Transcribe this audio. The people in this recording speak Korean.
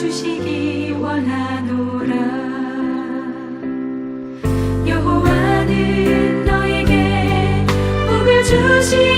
주시기 원하노라. 여호와는 너에게 복을 주시